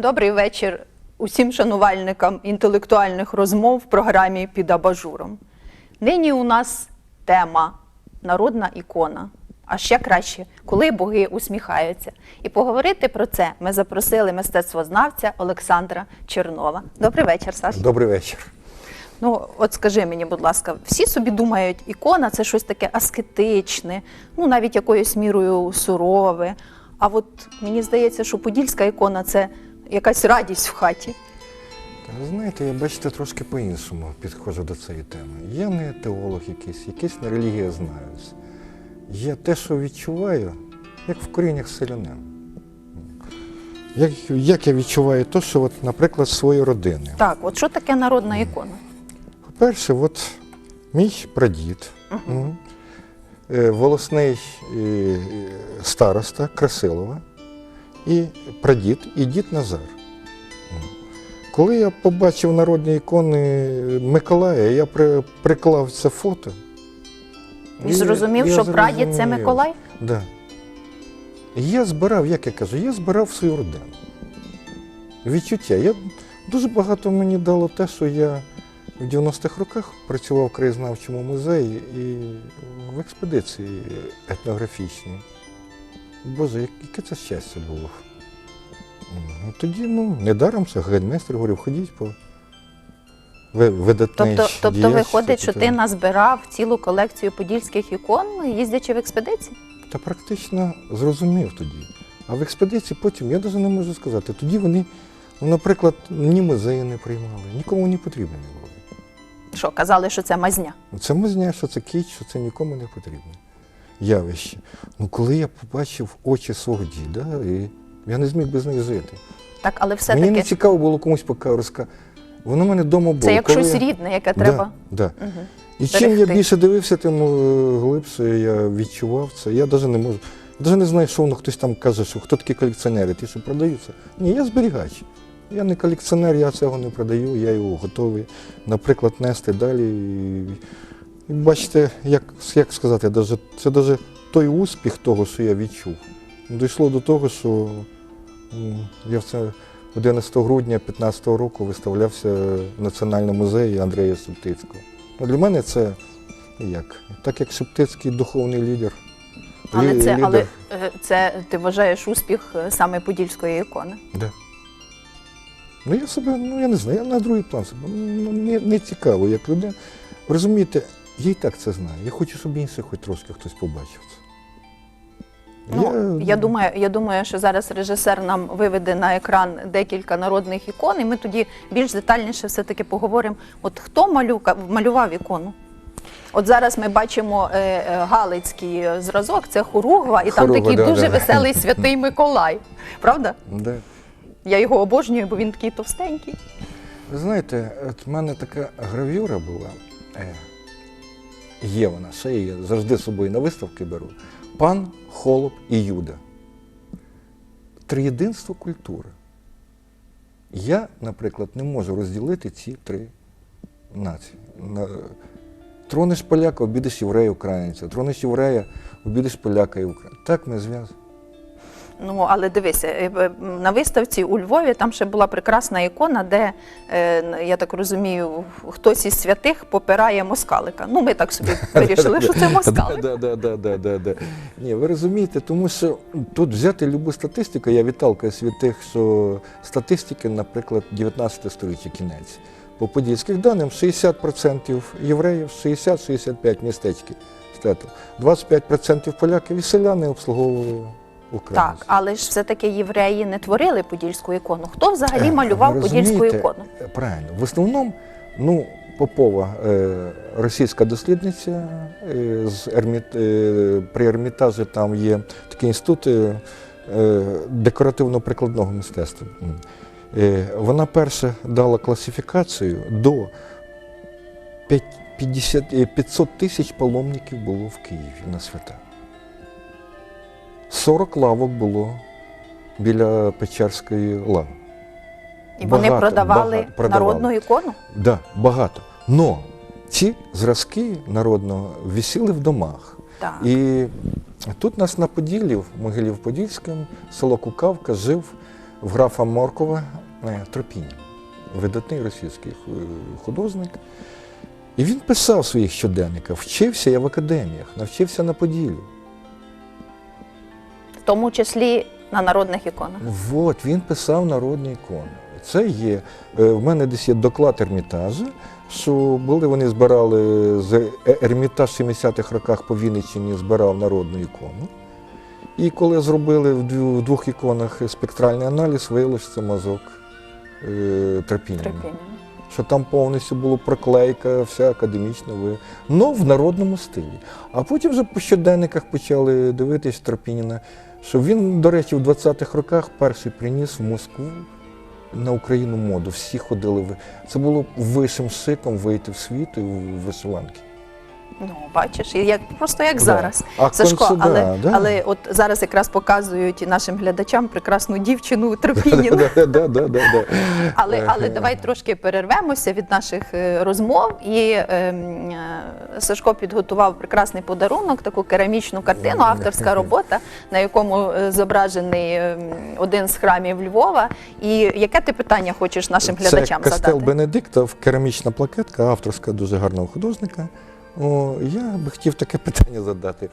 Добрий вечір усім шанувальникам інтелектуальних розмов в програмі під абажуром. Нині у нас тема народна ікона. А ще краще, коли боги усміхаються. І поговорити про це ми запросили мистецтвознавця Олександра Чернова. Добрий вечір, Саш. Добрий вечір. Ну, от скажи мені, будь ласка, всі собі думають, ікона це щось таке аскетичне, ну навіть якоюсь мірою сурове. А от мені здається, що подільська ікона це якась радість в хаті. Ви знаєте, я бачите, трошки по-іншому підходжу до цієї теми. Я не теолог якийсь, якийсь на релігія знаюсь. Я те, що відчуваю, як в коріннях селянин. Як, як я відчуваю те, що, от, наприклад, своєї родини. Так, от що таке народна ікона? По-перше, от мій прадід, е, волосний е, староста Красилова, і прадід, і дід Назар. Коли я побачив народні ікони Миколая, я при, приклав це фото. І зрозумів, що прадід це. Миколай? Да. Я збирав, як я кажу, я збирав свою родину. Відчуття. Я, дуже багато мені дало те, що я в 90-х роках працював в краєзнавчому музеї і в експедиції етнографічній. Боже, яке це щастя було. Ну, тоді, ну, недаром це гайдмейстер говорив, ходіть по видатний Тобто, тобто діяч, виходить, що ти назбирав цілу колекцію подільських ікон, їздячи в експедиції? Та практично зрозумів тоді. А в експедиції потім, я навіть не можу сказати, тоді вони, ну, наприклад, ні музеї не приймали, нікому не потрібні не були. Що казали, що це мазня? Це музня, що це кіч, що це нікому не потрібне явище. Ну, коли я побачив очі свого діда, і я не зміг без них жити. Так, але все Мені не таки цікаво було комусь поки розказати. Воно в мене вдома було. це як Коли щось я- рідне, яке треба. Да, Мгм. І чим я Берегти. більше дивився, тим е, глибше я відчував це. Я навіть не можу. Я навіть не знаю, що воно хтось там каже, що хто такі колекціонери, ті, що продаються. Ні, я зберігач. Я не колекціонер, я цього не продаю, я його готовий, наприклад, нести далі. І бачите, як, як сказати, це навіть той успіх того, що я відчув. Дійшло до того, що я в це 11 грудня 2015 року виставлявся в Національному музеї Андрея Септицького. Ну, для мене це як? Так як Септицький духовний лідер. Але лі- це, лідер. але це ти вважаєш успіх е, саме подільської ікони. Да. Ну я себе, ну я не знаю, я на другий план себе. Ну, не, не цікаво, як людина. Розумієте, я і так це знаю. Я хочу, щоб інший хоч трошки хтось побачив це. Ну, я, думаю, я думаю, що зараз режисер нам виведе на екран декілька народних ікон, і ми тоді більш детальніше все-таки поговоримо. От хто малюка, малював ікону? От зараз ми бачимо е, е, галицький зразок, це Хоругва, і там такий да, дуже да. веселий святий Миколай. Правда? Да. Я його обожнюю, бо він такий товстенький. Ви знаєте, от в мене така гравюра була. Е, є вона, ще є, завжди з собою на виставки беру. Пан, Холоп і Юда. Триєдинство культури. Я, наприклад, не можу розділити ці три нації. На- Тронеш поляка, обідеш єврея українця. Тронеш єврея, обідеш поляка і українця. Так ми зв'язані. Ну, але дивися, е, на виставці у Львові там ще була прекрасна ікона, де, е, я так розумію, хтось із святих попирає москалика. Ну, ми так собі вирішили, що це москалик. Ні, ви розумієте, тому що тут взяти любу статистику, я відталкуюсь від тих, що статистики, наприклад, 19 століття кінець. По подільських даним 60% євреїв, 60-65 містечки стату, 25% поляків і селяни обслуговували українців. Так, але ж все-таки євреї не творили подільську ікону. Хто взагалі малював ви подільську ікону? е, Правильно. В основному, ну, Попова, е, російська дослідниця е, з Ерміт, при Ермітажі там є такий інститут декоративно-прикладного мистецтва. Вона перша дала класифікацію до п'ять- 50, е, 500 тисяч паломників було в Києві на свята. 40 лавок було біля Печерської лави. І вони продавали багато продавали. народну ікону? Да, багато. Но ці зразки народного висіли в домах. Так. І тут нас на Поділлі, в Могилів-Подільському, село Кукавка, жив в графа Моркова е, Тропінін, видатний російський художник. І він писав своїх щоденниках, вчився я в академіях, навчився на Поділлі. Тому числі на народних іконах. От він писав народні ікони. Це є. е, В мене десь є доклад Ермітажа, що були вони збирали з Е- Ермітаж в 70-х роках по Вінниччині збирав народну ікону. І коли зробили в двох іконах спектральний аналіз, виявилося, що це мазок е. Що там повністю була проклейка, вся академічна, ви- ну в народному стилі. А потім вже по щоденниках почали дивитись Тропініна, що він, до речі, в 20-х роках перший приніс в Москву на Україну моду. Всі ходили. Це було вищим шиком вийти в світ і в вишиванки. Ну, бачиш, як просто як Да. зараз. А Сашко, але, да, да. але от зараз якраз показують нашим глядачам прекрасну дівчину Тропініна. Да, да, да, да, да. Але, але давай трошки перервемося від наших е, розмов. І ем, е, Сашко підготував прекрасний подарунок, таку керамічну картину, авторська робота, на якому е, зображений ем, один з храмів Львова. І яке ти питання хочеш нашим глядачам Це Кастел задати? Бенедиктов, керамічна плакетка, авторська дуже гарного художника. О, я би хотів таке питання задати.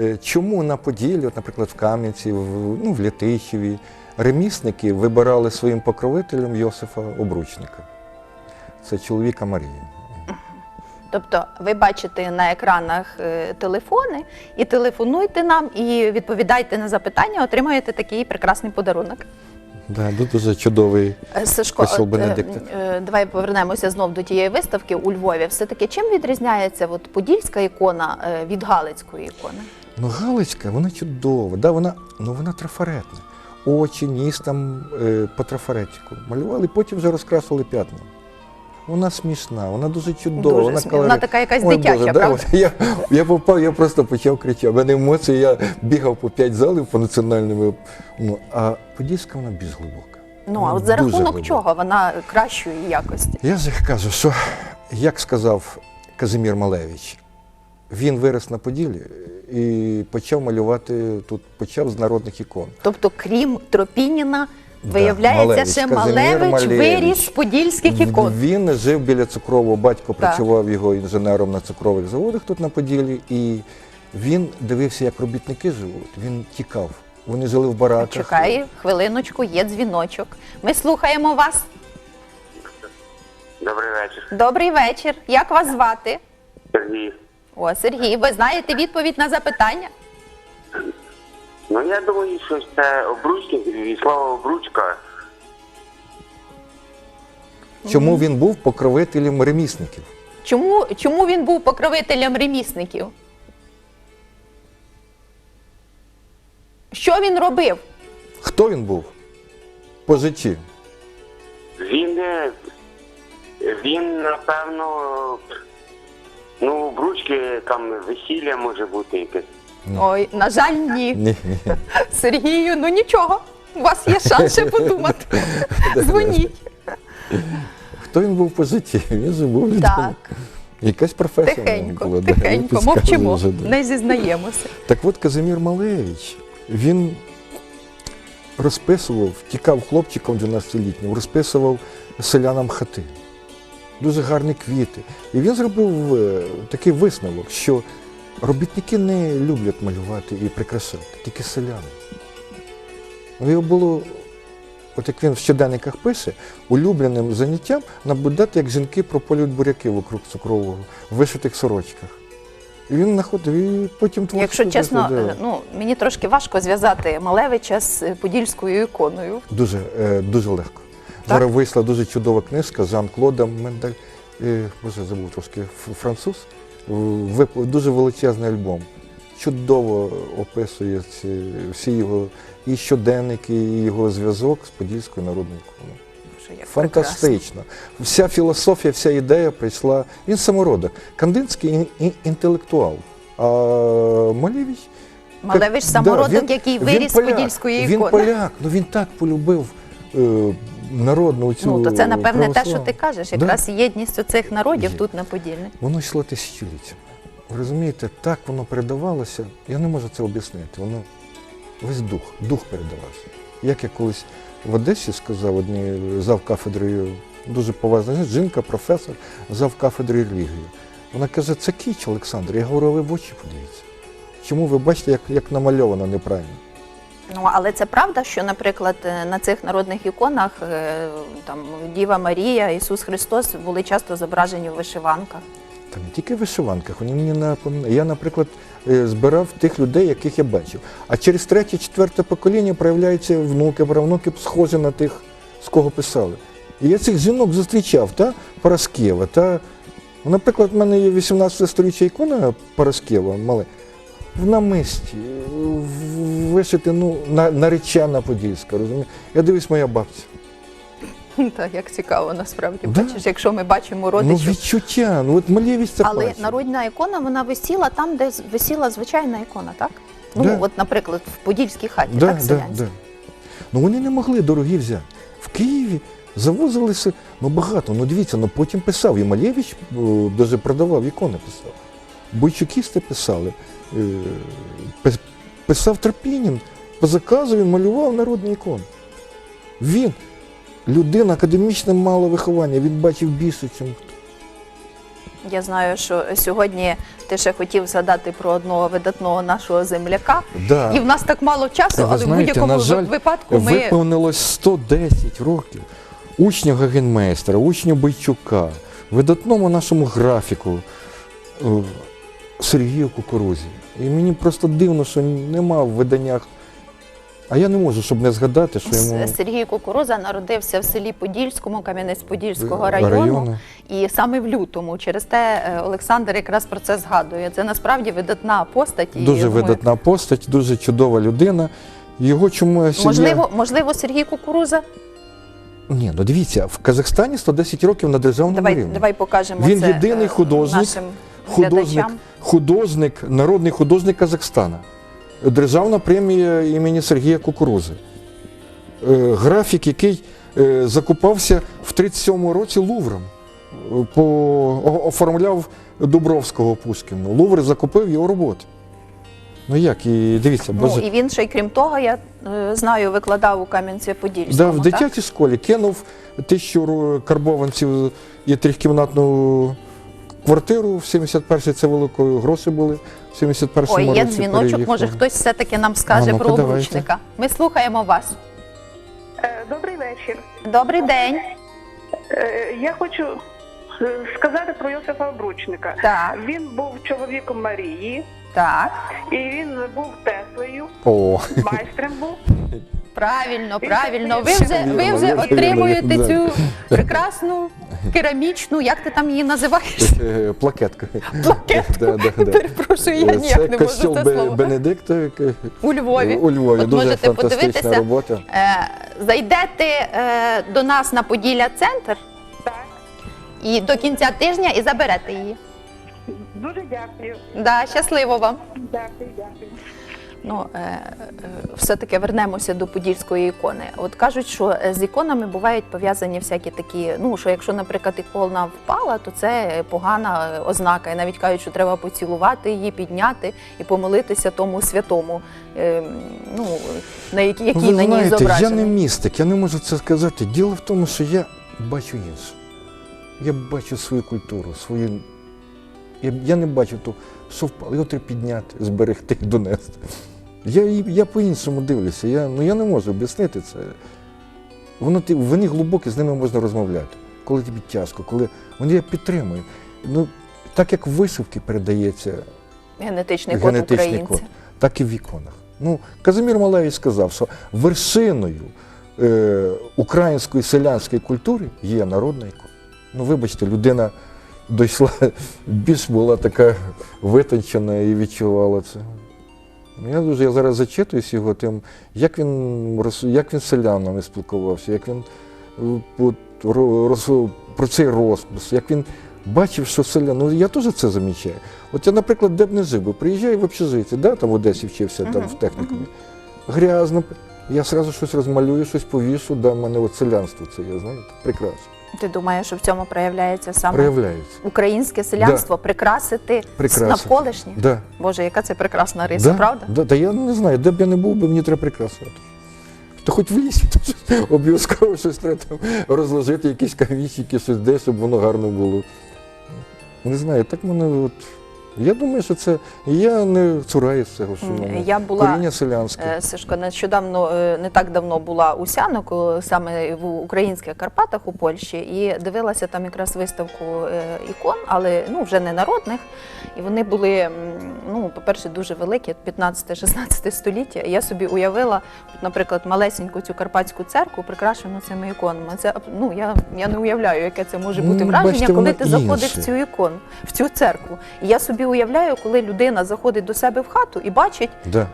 Е, Чому на Поділлі, от, наприклад, в Кам'янці, в, ну, в Лятищеві, ремісники вибирали своїм покровителем Йосифа Обручника? Це чоловіка Марії. Тобто ви бачите на екранах е, телефони і телефонуйте нам, і відповідайте на запитання, отримаєте такий прекрасний подарунок. Да, дуже чудовий. Е, Сашко, от, е, Бенедикта. е, давай повернемося знов до тієї виставки у Львові. Все-таки чим відрізняється от, подільська ікона від галицької ікони? Ну, Галицька, вона чудова, да, вона, ну, вона трафаретна. Очі, ніс там по трафаретику малювали, потім вже розкрасили п'ятна. Вона смішна, вона дуже чудова. Дуже вона, смішна. Вона така якась дитяча, да, правда? от я, я попав, я просто почав кричати. У мене емоції, я бігав по п'ять залів по національним. Ну, а Подільська вона більш глибока. Ну а от за рахунок глибока. чого вона кращої якості? Я кажу, що як сказав Казимір Малевич, він вирос на Поділлі і почав малювати тут, почав з народних ікон. Тобто, крім Тропініна, Да, виявляється, Малевич, ще Малевич, Малевич. виріс з подільських ікон. Він жив біля цукрового, батько Так. працював його інженером на цукрових заводах тут на Поділлі, і він дивився, як робітники живуть. Він тікав. Вони жили в бараках. Чекай, хвилиночку, є дзвіночок. Ми слухаємо вас. Добрий вечір, Добрий вечір. Як вас звати? Сергій. О, Сергій, ви знаєте відповідь на запитання? Ну я думаю, що це обручник і слава обручка. Чому він був покровителем ремісників? Чому, чому він був покровителем ремісників? Що він робив? Хто він був? По житті. Він е, він напевно ну обручки там весілля може бути якесь. Ой, на жаль, ні. Ні, ні. Сергію, ну нічого. У вас є шанс ще подумати. Дзвоніть. Хто він був по житті? Він же був. Так, Якась професія. тихенько, була, да, тихенько, підказую мовчимо, вже, да. не зізнаємося. Так от Казимір Малевич, він розписував, тікав хлопчиком 12-літнім, розписував селянам хати. Дуже гарні квіти. І він зробив е, такий висновок, що робітники не люблять малювати і прикрашати, тільки селяни. Його було, от як він в щоденниках пише, улюбленим заняттям наблюдати, як жінки прополюють буряки вокруг цукрового в вишитих сорочках. І він знаходив і потім творчо Якщо чесно, е, ну мені трошки важко зв'язати Малевича з е, подільською іконою. Дуже, е, дуже легко. Зараз вийшла дуже чудова книжка з Жан-Клодом Мендель. Е, Боже, забув трошки француз. Дуже величезний альбом. Чудово описує ці, всі його і щоденники, і його зв'язок з Подільською народною прекрасно. Фантастично. Вся філософія, вся ідея прийшла. Він самородок. Кандинський ін- ін- інтелектуал. А Малевич Малевич Да, він- який виріс з подільської Він поляк, ну він так полюбив е, народну цю Ну, то це, напевне, те, що православну. ти кажеш, Да. якраз єдність оцих народів Є. тут на Поділлі. Воно йшло тисячоліттями. Ви розумієте, так воно передавалося. Я не можу це об'яснити. Воно весь дух, дух передавався. Як я колись в Одесі сказав одній зав кафедри, дуже поважна жінка, професор, зав кафедри релігії. Вона каже, це кіч, Олександр. Я говорю, «А ви в очі подивіться. Чому ви бачите, як, як намальовано неправильно? Ну але це правда, що, наприклад, е, на цих народних іконах е, там Діва Марія, Ісус Христос були часто зображені в вишиванках. Та не тільки в вишиванках, вони мені напоминають. Я, наприклад, е, збирав тих людей, яких я бачив. А через третє, четверте покоління проявляються внуки, правнуки схожі на тих, з кого писали. І я цих жінок зустрічав, та Параскєва, та. Наприклад, в мене є 18 сторіччя ікона Параскєва, мале. В намисті, в- вишити, ну, на, наречена подільська, розумієш? Я дивлюсь, моя бабця. Так, як цікаво, насправді. Да. Бачиш, якщо ми бачимо Ну, родичів. відчуття, ну от малєвість це Але бачить. народна ікона вона висіла там, де з- висіла звичайна ікона, так? Ну, Да. от, наприклад, в Подільській хаті, Да, так, да, селянській? да. Ну вони не могли дорогі взяти. В Києві завозилися ну, багато. Ну дивіться, ну потім писав. І Малєвич о, даже продавав ікони писав. Бойчукісти писали. Е, пис- писав Тропінін. По заказу він малював народні ікони. Він, людина академічне мало виховання, він бачив більше, ніж хто. Я знаю, що сьогодні ти ще хотів згадати про одного видатного нашого земляка. Да. І в нас так мало часу, Ви але знаєте, в будь-якому жаль, випадку ми Виповнилось 110 років учню Гагенмейстера, учню Бойчука, видатному нашому графіку е, Сергію Кукурузі. І мені просто дивно, що нема в виданнях. А я не можу, щоб не згадати, що йому Сергій Кукуруза народився в селі Подільському, Кам'янець-Подільського Е, району. району. І саме в лютому. Через те е, Олександр якраз про це згадує. Це насправді видатна постать. І, дуже думаю, видатна постать, дуже чудова людина. Його чомусь. Можливо, можливо, Сергій Кукуруза. Ні, ну дивіться, в Казахстані 110 років на державному Давай, рівні. давай покажемо Він це єдиний е, художник, нашим художник, художник, народний художник Казахстана. Державна премія імені Сергія Кукурузи. Е, Графік, який е, закупався в 37-му році Лувром. По, оформляв Дубровського Пушкіну. Лувр закупив його роботи. Ну як, і дивіться, Ну, і він ще й крім того, я е, знаю, викладав у Кам'янці-Подільському. Да, в дитячій школі кинув тисячу карбованців і трьохкімнатну квартиру в 71-й, це великої гроші були. В 71-му Ой, році є дзвіночок, переїхав. може хтось все-таки нам скаже А ну-ка, про давайте. обручника. Ми слухаємо вас. Е, Добрий вечір. Добрий день. Е, Я хочу е, сказати про Йосифа Обручника. Так, Він був чоловіком Марії, так. і він був Теслею, О, майстрем був. Правильно, правильно. Ви вже, ви вже отримуєте цю прекрасну керамічну, як ти там її називаєш? е, плакетка. Плакетку. Да, да, да. Перепрошую, я ніяк не можу це слово. Бенедикта е, У Львові. у Львові. От Дуже можете фантастична подивитися. робота. Е, Зайдете е, до нас на Поділля центр і до кінця тижня і заберете її. Дуже дякую. Да, щасливо вам. Дякую, дякую. Ну, е, е, все-таки вернемося до подільської ікони. От кажуть, що е, з іконами бувають пов'язані всякі такі, ну що якщо, наприклад, ікона впала, то це погана ознака. І навіть кажуть, що треба поцілувати її, підняти і помолитися тому святому, ну, на якій, Ну, який ви на ній знаєте, я не містик, я не можу це сказати. Діло в тому, що я бачу інше. Я бачу свою культуру, свою. Я, я не бачу то, що впало, його треба підняти, зберегти, донести. Я, я по-іншому дивлюся. Я, ну, я не можу об'яснити це. Воно, вони глибокі, з ними можна розмовляти. Коли тобі тяжко, коли вони я підтримую. Ну, так як вишивки передається Генетичний код генетичний українця. код, так і в іконах. Ну, Казимір Малевич сказав, що вершиною е, української селянської культури є народна ікона. Ну, вибачте, людина дійшла, більш була така витончена і відчувала це. Ну, Я дуже я зараз зачитуюсь його тим, як він, як він з селянами спілкувався, як він е, про цей розпис, як він бачив, що селян. Ну я теж це замічаю. От я, наприклад, де б не жив, би, приїжджаю в общежиття, да, там в Одесі вчився, там в технікумі. Грязно. Я одразу щось розмалюю, щось повішу, да, в мене от селянство це є, знаєте, прекрасно. Ти думаєш, що в цьому проявляється саме Проявляється. українське селянство, прикрасити Прикрасити. навколишнє? Да. Боже, яка це прекрасна риса, Да, правда? Да, та я не знаю, де б я не був би, мені треба прикрасити. то хоч в лісі, обов'язково щось треба там розложити, якісь камінчики, щось де, щоб воно гарно було. Не знаю, так мене от. Я думаю, що це. Я не цураюсь цього, мене я була, коріння селянське. Е, Сашко, нещодавно е, не так давно була у Сяноку, саме в українських Карпатах у Польщі, і дивилася там якраз виставку е, ікон, але ну вже не народних. І вони були, ну, по-перше, дуже великі, 15-16 століття. І я собі уявила, наприклад, малесеньку цю карпатську церкву, прикрашену цими іконами. Це ну я, я не уявляю, яке це може бути Ну, враження, коли ти заходиш в цю ікону, в цю церкву. І я собі уявляю, коли людина заходить до себе в хату і бачить Да,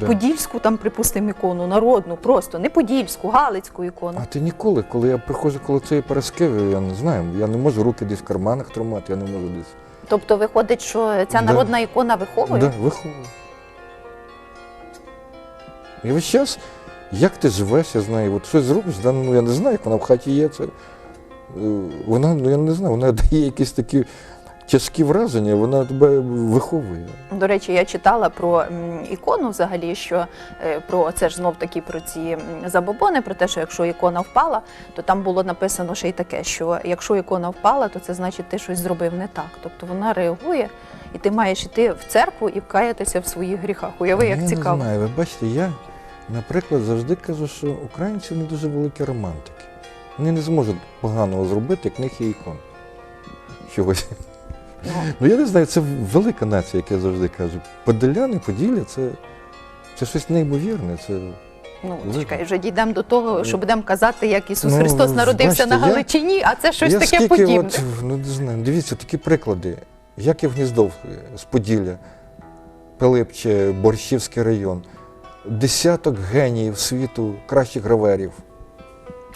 да. подільську, там, припустимо, ікону, народну, просто не подільську, галицьку ікону. А ти ніколи, коли я приходжу коло цієї параскеви, я не знаю, я не можу руки десь в карманах тримати, я не можу десь. Тобто виходить, що ця Да. народна ікона виховує? Да, виховую. І весь час, як ти живеш, я знаю, от щось зробиш, да, ну я не знаю, як вона в хаті є. Це, е, вона, ну я не знаю, вона дає якісь такі тяжкі враження, вона тебе виховує. До речі, я читала про ікону взагалі, що е, про це ж знов таки про ці забобони, про те, що якщо ікона впала, то там було написано ще й таке, що якщо ікона впала, то це значить ти щось зробив не так. Тобто вона реагує, і ти маєш йти в церкву і вкаятися в своїх гріхах. Уяви, як я цікаво. не знаю, ви бачите, я, наприклад, завжди кажу, що українці не дуже великі романтики. Вони не зможуть поганого зробити, як них є ікон. Чогось. Ну, Ну я не знаю, це велика нація, як я завжди кажу. Подоляни, Поділля це, це щось неймовірне. Це... Ну, чекай, вже дійдемо до того, що будемо казати, як Ісус Ну, Христос народився бачите, на я- Галичині, а це щось я таке скільки подібне. От, ну, не знаю, дивіться, такі приклади. Яків Гніздов з Поділля, Пилипче, Борщівський район. Десяток геніїв світу, кращих граверів.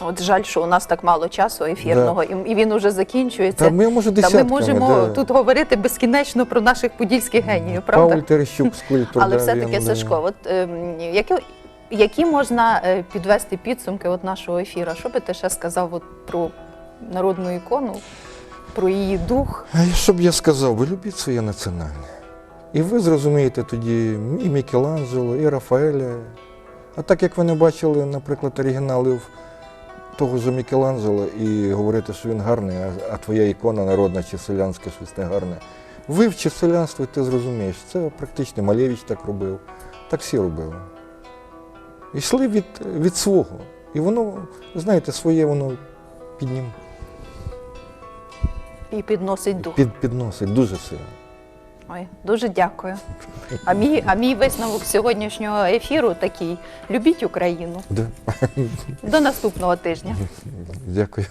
От жаль, що у нас так мало часу ефірного, і, і він уже закінчується. Та ми, може, Та ми можемо да. тут говорити безкінечно про наших подільських геніїв, правда? Пауль Терещук, скульптор. Але да, все-таки, Сашко, от ем, які, які можна е, підвести підсумки от нашого ефіру? Що би ти ще сказав от про народну ікону, про її дух? А що б я сказав, ви любіть своє національне. І ви зрозумієте тоді і Мікеланджело, і Рафаеля. А так як ви не бачили, наприклад, оригіналів того ж Мікеланджело і говорите, що він гарний, а, твоя ікона народна чи селянська щось не гарне. Вивчи селянство, і ти зрозумієш. Це практично Малевич так робив, так всі робили. Йшли від, від свого. І воно, знаєте, своє воно піднім, І підносить дух. під, підносить дуже сильно. Ой, дуже дякую. А мій, а мій висновок сьогоднішнього ефіру такий: любіть Україну. Да. До наступного тижня. Дякую.